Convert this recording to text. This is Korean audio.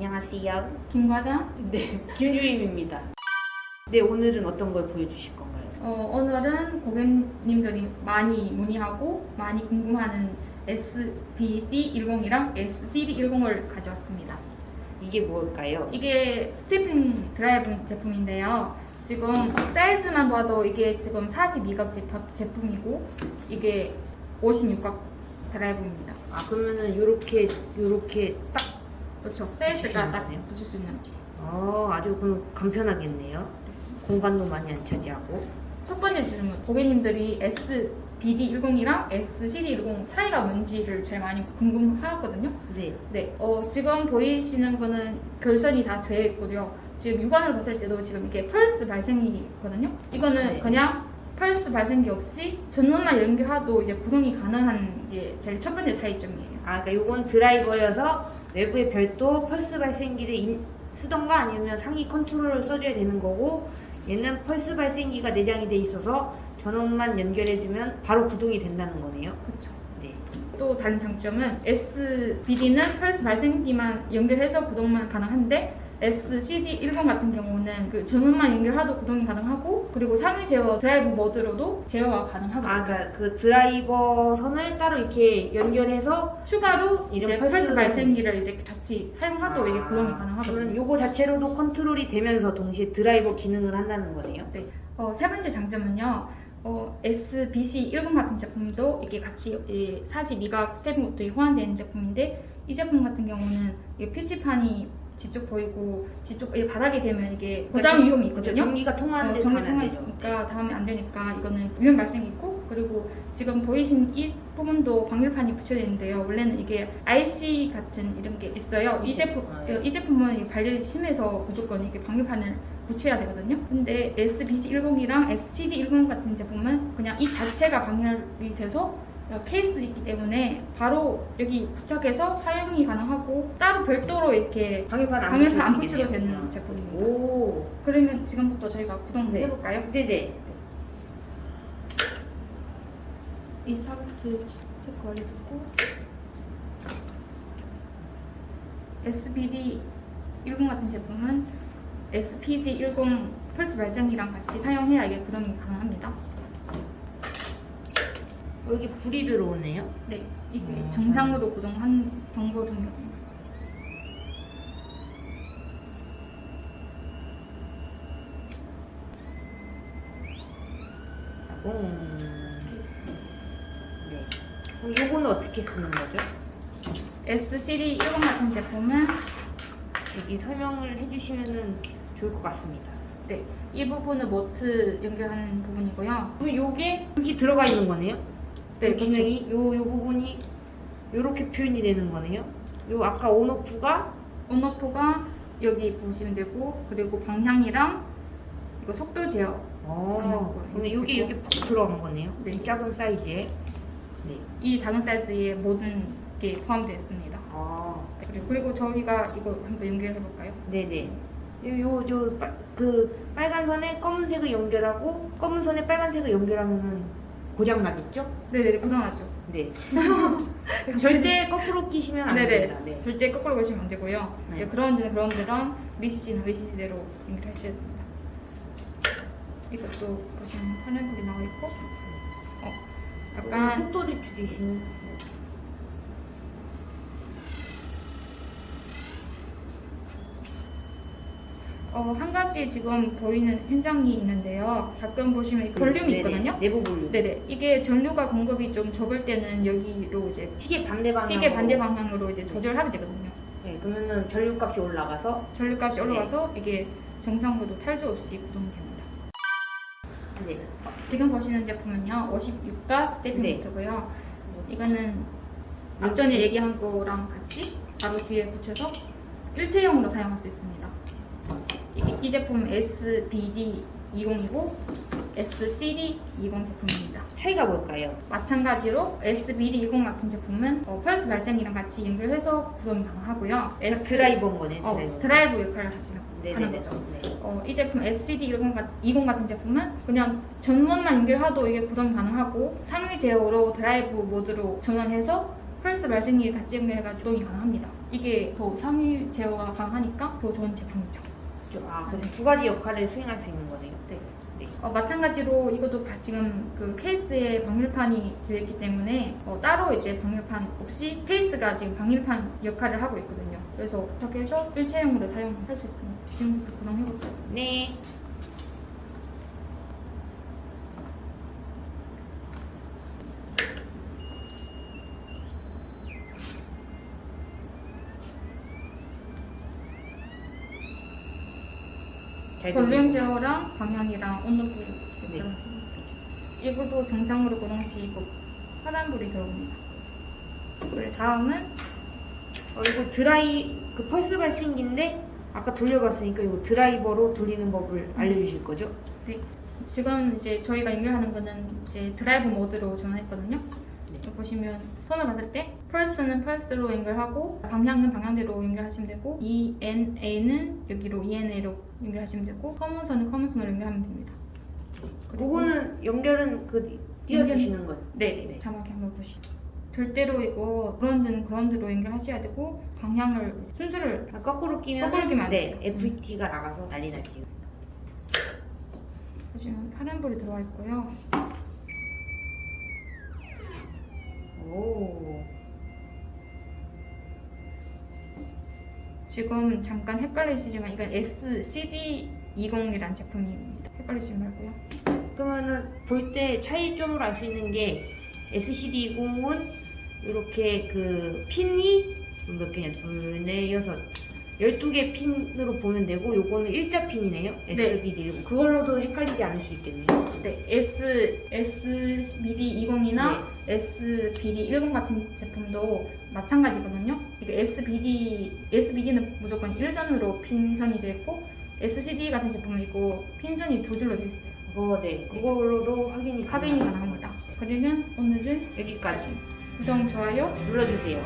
안녕하세요. 김 과장. 네, 김유임입니다. 네, 오늘은 어떤 걸 보여주실 건가요? 어, 오늘은 고객님들이 많이 문의하고 많이 궁금하는 SBD10이랑 SCD10을 가져왔습니다. 이게 무엇일까요? 이게 스티핑 드라이브 제품인데요. 지금 사이즈만 봐도 이게 지금 42각 제품이고 이게 56각 드라이브입니다. 아, 그러면은 요렇게, 요렇게 딱, 그렇죠. 사이즈가 딱 거네요. 붙일 수 있는. 어, 아주 그럼 간편하겠네요. 공간도 많이 안 차지하고. 첫 번째 질문. 고객님들이 SBD10이랑 SCD10 차이가 뭔지를 제일 많이 궁금하거든요. 네. 네, 어, 지금 보이시는 거는 결선이 다 되어 있고요. 지금 육안으로 봤을 때도 지금 이게 펄스 발생이거든요. 이거는 네. 그냥 펄스 발생기 없이 전원만 연결해도 이제 구동이 가능한 게 제일 첫 번째 차이점이에요. 아, 그러니까 요건 드라이버여서 외부에 별도 펄스 발생기를 인- 쓰던가 아니면 상위 컨트롤을 써줘야 되는 거고 얘는 펄스 발생기가 내장이 돼 있어서 전원만 연결해주면 바로 구동이 된다는 거네요. 그렇죠. 네. 또 다른 장점은 SBD는 펄스 발생기만 연결해서 구동만 가능한데 SCD10 같은 경우는 그 전원만 연결해도 구동이 가능하고 그리고 상위 제어 드라이브 모드로도 제어가 가능하거든요. 아, 그러니까 그 드라이버 선을 따로 이렇게 연결해서 추가로 이런 이제 펄스 펄스 발생기를 이제 같이 사용하도 이게 구동이 그러면 가능하거든요. 요거 자체로도 컨트롤이 되면서 동시에 드라이버 기능을 한다는 거네요. 어, 세 번째 장점은요. 어, SBC10 같은 제품도 이게 같이 이 42각 스테핑 모드에 호환되는 제품인데 이 제품 같은 경우는 PC판이 뒤쪽 보이고 뒤쪽 이 바닥이 되면 이게 고장 위험이 그렇죠. 있거든요. 전기가 통하는데 어, 전기. 통하니까 다음에 안 되니까 이거는 위험 발생이 있고 그리고 지금 보이신 이 부분도 방열판이 붙여져 있는데요. 원래는 이게 RC 같은 이런 게 있어요. 이 제품 아, 어, 예. 이 제품은 발열이 심해서 무조건 이게 방열판을 붙여야 되거든요. 근데 SBC10이랑 SCD10 같은 제품은 그냥 이 자체가 방열이 돼서 어, 케이스 있기 때문에 바로 여기 부착해서 사용이 가능하고 따로 별도로 이렇게 방열판 안 방열판 안 붙여도 되는. 제품입니다. 오. 그러면 지금부터 저희가 구동 네. 해볼까요? 네네. 이 차트 체크 올려주고 SBD 10 같은 제품은 SPG 10 펄스 발생기랑 같이 사용해야 이게 구동이 가능합니다. 여기 불이 들어오네요. 네, 이게 음. 정상으로 구동한 경고 등록입니다. 오. 네. 그럼 요거는 어떻게 쓰는 거죠? SCD 10 같은 제품은 여기 설명을 해주시면은 좋을 것 같습니다. 네, 이 부분은 모트 연결하는 부분이고요. 그럼 요게 여기 들어가 있는 거네요? 네, 네, 기능이 요, 요 부분이 요렇게 표현이 되는 거네요. 요 아까 온오프가 온오프가 여기 보시면 되고 그리고 방향이랑 이거 속도 제어 어, 그러면 여기 여기 푹 들어간 거네요. 네. 이 작은 사이즈에. 네. 이 작은 사이즈의 모든 게 포함되어 있습니다. 아, 그리고, 그리고 저희가 이거 한번 연결해 볼까요? 네네. 요 요 요 그 빨간 선에 검은색을 연결하고 검은 선에 빨간색을 연결하면은 고장 나겠죠? 네네 고장나죠. 네. 절대 거꾸로 끼시면 안 네네 됩니다. 네. 절대 거꾸로 가시면 안 되고요. 네. 네, 그라운드는 그라운드랑 VCC는 VCC대로 연결 하셔야 됩니다. 이것도 보시면 화면불이 나와 있고, 어, 약간 속도를 줄이시는. 어, 한 가지 지금 보이는 현상이 있는데요. 가끔 보시면 이 볼륨이 네네. 있거든요. 내부 볼륨. 네네. 이게 전류가 공급이 좀 적을 때는 여기로 이제 시계 반대 방향. 시계 반대 방향으로 이제 조절하면 되거든요. 네, 그러면은 전류값이 올라가서 전류값이 올라가서 이게 정상으로도 탈주 없이 구동됩니다. 네. 지금 보시는 제품은요, 56가 스테핑 네. 이거는 앞전에 얘기한 거랑 같이 바로 뒤에 붙여서 일체형으로 사용할 수 있습니다. 이, 이 제품은 SBD20이고 SCD20 제품입니다. 차이가 뭘까요? 마찬가지로 SBD20 같은 제품은 어, 펄스 발생이랑 같이 연결해서 구동이 가능하고요. S- 드라이버인 거네. 어, 드라이버. 드라이브 역할을 하시는 네네네. 하는 거죠. 네. 어, 이 제품 SCD20 같은 제품은 그냥 전원만 연결해도 이게 구동이 가능하고 상위 제어로 드라이브 모드로 전환해서 펄스 발생기 같이 연결해가 조정이 가능합니다. 이게 더 상위 제어가 가능하니까 더 좋은 제품이죠. 아, 그럼 두 가지 역할을 수행할 수 있는 거네요. 네. 네. 어, 마찬가지로 이것도 바- 지금 그 케이스에 방열판이 되어 있기 때문에 어, 따로 이제 방열판 없이 케이스가 지금 방열판 역할을 하고 있거든요. 그래서 이렇게 해서 일체형으로 사용할 수 있습니다. 지금부터 구동해볼게요. 네. 볼륨. 제어랑 방향이랑 온도불 네. 이것도 정상으로 고정 시이고 파란불이 들어옵니다. 그리고 다음은 어, 이거 드라이 그 펄스 발생기인데 아까 돌려봤으니까 이거 드라이버로 돌리는 법을 알려주실 거죠? 네, 지금 이제 저희가 연결하는 거는 이제 드라이브 모드로 전환했거든요. 여기 보시면 손을 봤을 때 펄스는 펄스로 연결하고 방향은 방향대로 연결하시면 되고 ENA는 여기로 ENA로 연결하시면 되고 커먼선은 커먼선으로 연결하면 됩니다. 그거는 연결은 그 띄워주시는 거예요. 네, 네. 자막에 한번 보시죠. 절대로 이거 그라운드는 그라운드로 연결하셔야 되고 방향을 순서를 아, 거꾸로 끼면 거꾸로 끼면 안 네, 돼요. FT가 나가서 난리 나지. 보시면 파란 불이 들어와 있고요. 오. 지금 잠깐 헷갈리시지만 이건 SCD20이라는 제품입니다. 헷갈리시지 말고요. 그러면은 볼 때 차이점으로 알 수 있는 게 SCD20은 이렇게 그 핀이 몇 개냐 둘, 넷, 여섯 12개 핀으로 보면 되고 요거는 일자 핀이네요. SBD10 그걸로도 헷갈리지 않을 수 있겠네요. 네, S SBD20이나 네. SBD10 같은 제품도 마찬가지거든요. 이게 SBD SBD는 무조건 일선으로 핀선이 되어 있고 SCD 같은 제품은 이거 핀선이 두 줄로 되어 있어요. 그거 네, 그걸로도 확인이 확인이 가능합니다. 가능합니다. 그러면 오늘은 여기까지 구독, 좋아요 눌러주세요.